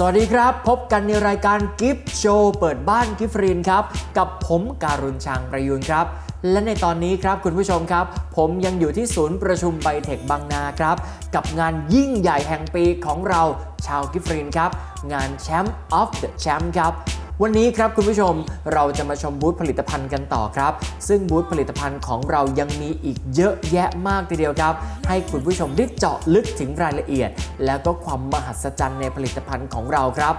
สวัสดีครับ พบกันในรายการกิฟต์โชว์เปิดบ้านกิฟฟรีนครับ กับผมการุณชางประยูนครับ และในตอนนี้ครับคุณผู้ชมครับ ผมยังอยู่ที่ศูนย์ประชุมไบเทคบางนาครับ กับงานยิ่งใหญ่แห่งปีของเราชาวกิฟฟรีนครับ งานแชมป์ออฟเดอะแชมป์ครับ วันนี้ครับคุณผู้ชมเราจะมาชมบูธผลิตภัณฑ์กันต่อครับ ซึ่งบูธผลิตภัณฑ์ของเรายังมีอีกเยอะแยะมากทีเดียวครับ ให้คุณผู้ชมได้เจาะลึกถึงรายละเอียด แล้วก็ความมหัศจรรย์ในผลิตภัณฑ์ของเราครับ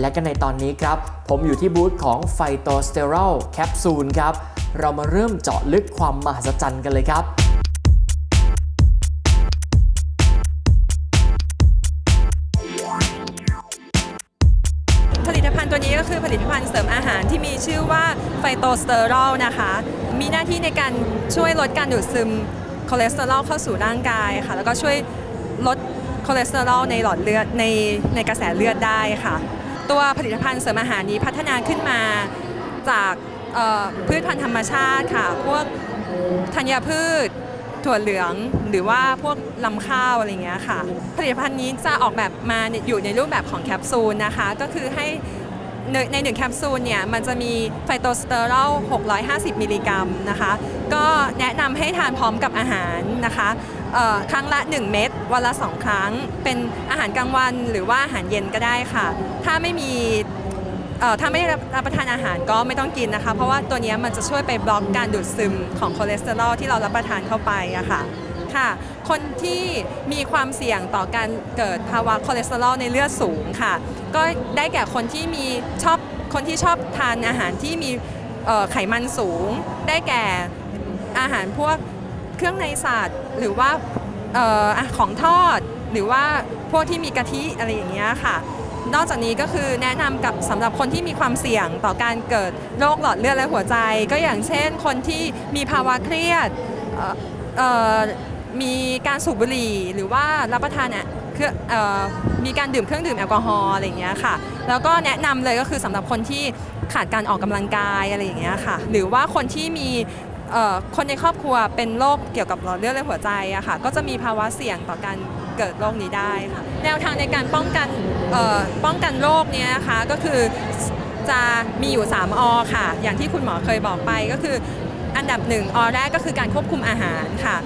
และก็ในตอนนี้ครับ ผมอยู่ที่บูธของไฟโตสเตอรอลแคปซูลครับ เรามาเริ่มเจาะลึกความมหัศจรรย์กันเลยครับ ก็คือผลิตภัณฑ์เสริมอาหารที่มีชื่อว่าไฟโตสเตอรอลนะคะ มีหน้าที่ในการช่วยลดการดูดซึมคอเลสเตอรอลเข้าสู่ร่างกายค่ะ แล้วก็ช่วยลดคอเลสเตอรอลในหลอดเลือดในในกระแสเลือดได้ค่ะ ตัวผลิตภัณฑ์เสริมอาหารนี้พัฒนาขึ้นมาจากพืชพันธุ์ธรรมชาติค่ะ พวกธัญพืช ถั่วเหลือง หรือว่าพวกลำข้าวอะไรเงี้ยค่ะ ผลิตภัณฑ์นี้จะออกแบบมาอยู่ในรูปแบบของแคปซูลนะคะ ก็คือให้ ในในหนึ่งแคปซูลเนี่ยมันจะมีไฟโตสเตอรอล 650 มิลลิกรัมนะคะ ก็แนะนำให้ทานพร้อมกับอาหารนะคะครั้งละ 1 เม็ดวันละ 2 ครั้ง เป็นอาหารกลางวันหรือว่าอาหารเย็นก็ได้ค่ะ ถ้าไม่มีถ้าไม่รับประทานอาหารก็ไม่ต้องกินนะคะ เพราะว่าตัวนี้มันจะช่วยไปบล็อกการดูดซึมของคอเลสเตอรอลที่เรารับประทานเข้าไปอะค่ะ ค่ะ คนที่มีความเสี่ยงต่อการเกิดภาวะคอเลสเตอรอลในเลือดสูงค่ะ ก็ได้แก่คนที่มีชอบคนที่ชอบทานอาหารที่มีไขมันสูง ได้แก่อาหารพวกเครื่องในสัตว์หรือว่าออของทอดหรือว่าพวกที่มีกะทิอะไรอย่างเงี้ยค่ะนอกจากนี้ก็คือแนะนำกับสำหรับคนที่มีความเสี่ยงต่อการเกิดโรคหลอดเลือดและหัวใจ ก็อย่างเช่นคนที่มีภาวะเครียด มีการสูบบุหรี่ หรือว่ารับประทานเนี่ยคือมีการดื่มเครื่องดื่มแอลกอฮอล์อะไรอย่างเงี้ยค่ะ แล้วก็แนะนำเลยก็คือสำหรับคนที่ขาดการออกกำลังกายอะไรอย่างเงี้ยค่ะ หรือว่าคนที่มีคนในครอบครัวเป็นโรคเกี่ยวกับหลอดเลือดและหัวใจอะค่ะ ก็จะมีภาวะเสี่ยงต่อการเกิดโรคนี้ได้ค่ะ แนวทางในการป้องกันป้องกันโรคเนี้ยนะคะก็คือจะมีอยู่ 3อค่ะ อย่างที่คุณหมอเคยบอกไปก็คือ อันดับ1อแรกก็คือการควบคุมอาหารค่ะ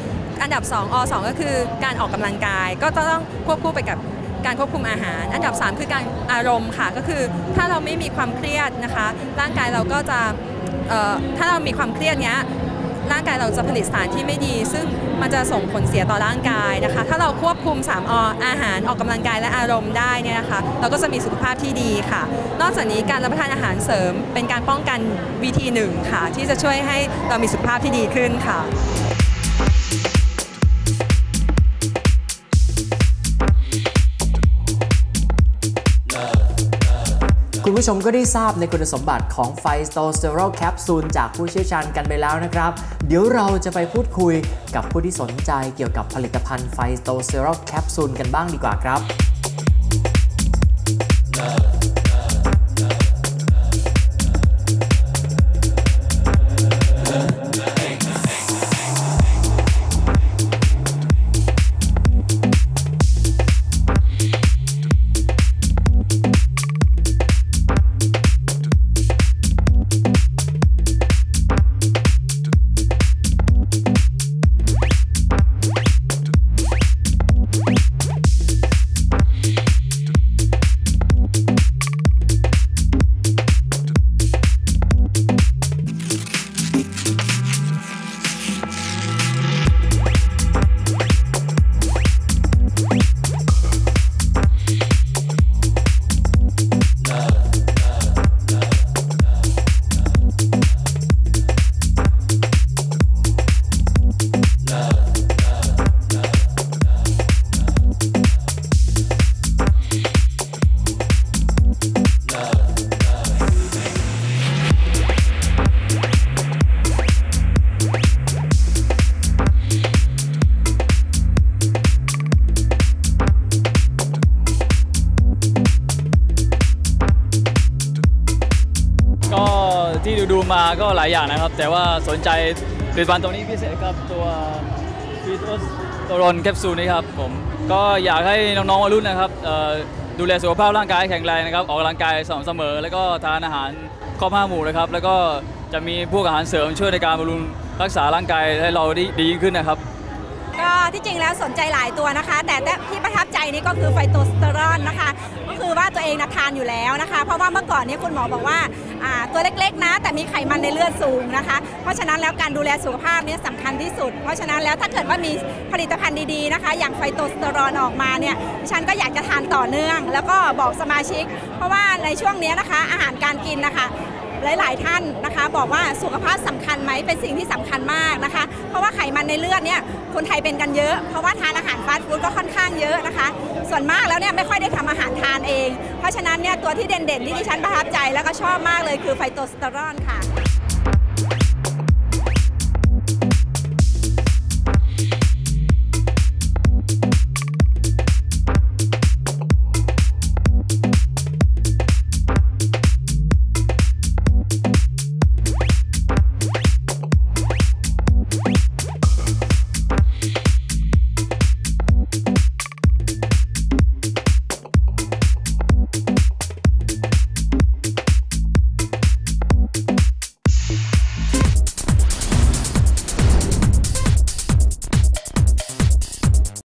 อันดับ 2อ2ก็คือการออกกำลังกาย ก็ต้องควบคู่ไปกับการควบคุมอาหาร อันดับ 3 คือการอารมณ์ค่ะ ก็คือถ้าเราไม่มีความเครียดนะคะ ร่างกายเราก็จะถ้าเรามีความเครียดเนี้ย ร่างกายเราจะผลิตสารที่ไม่ดี ซึ่งมันจะส่งผลเสียต่อร่างกายนะคะ ถ้าเราควบคุม3ออาหารออกกำลังกายและอารมณ์ได้เนี่ยนะคะเราก็จะมีสุขภาพที่ดีค่ะ นอกจากนี้การรับประทานอาหารเสริม เป็นการป้องกันวิธีหนึ่งค่ะ ที่จะช่วยให้เรามีสุขภาพที่ดีขึ้นค่ะ คุณผู้ชมก็ได้ทราบในคุณสมบัติของไฟสโตสเตอรอลแคปซูลจากผู้เชี่ยวชาญกันไปแล้วนะครับ เดี๋ยวเราจะไปพูดคุยกับผู้ที่สนใจเกี่ยวกับผลิตภัณฑ์ไฟสโตสเตอรอลแคปซูลกันบ้างดีกว่าครับ ดูมาก็หลายอย่างนะครับ แต่ว่าสนใจผลิตภัณฑ์ตรงนี้พิเศษครับตัวฟิฟีโตสโตรอนแคปซูลนี้ครับผมก็อยากให้น้องๆวัยรุ่นนะครับดูแลสุขภาพร่างกายแข็งแรงนะครับ ออกกำลังกายสม่ำเสมอ แล้วก็ทานอาหารครบห้าหมู่นะครับ แล้วก็จะมีพวกอาหารเสริมช่วยในการบำรุงรักษาร่างกายให้เราได้ดียิ่งขึ้นนะครับ ก็ที่จริงแล้วสนใจหลายตัวนะคะ แต่ที่ประทับใจนี่ก็คือไฟโตสเตอรอนนะคะ ก็คือว่าตัวเองนะทานอยู่แล้วนะคะ เพราะว่าเมื่อก่อนนี้คุณหมอบอกว่าตัวเล็กๆนะ แต่มีไขมันในเลือดสูงนะคะ เพราะฉะนั้นแล้วการดูแลสุขภาพนี่สำคัญที่สุด เพราะฉะนั้นแล้วถ้าเกิดว่ามีผลิตภัณฑ์ดีๆนะคะ อย่างไฟโตสเตอรอนออกมาเนี่ยฉันก็อยากจะทานต่อเนื่อง แล้วก็บอกสมาชิก เพราะว่าในช่วงนี้นะคะอาหารการกินนะคะ หลาย ๆ ท่านนะคะ บอกว่าสุขภาพสำคัญไหมเป็นสิ่งที่สำคัญมากนะคะ เพราะว่าไขมันในเลือดเนี่ยคนไทยเป็นกันเยอะ เพราะว่าทานอาหารฟาสต์ฟู้ดก็ค่อนข้างเยอะนะคะ ส่วนมากแล้วเนี่ยไม่ค่อยได้ทำอาหารทานเอง เพราะฉะนั้นเนี่ยตัวที่เด่น ๆ ที่ดิฉันประทับใจแล้วก็ชอบมากเลยคือไฟโตสเตอรอนค่ะ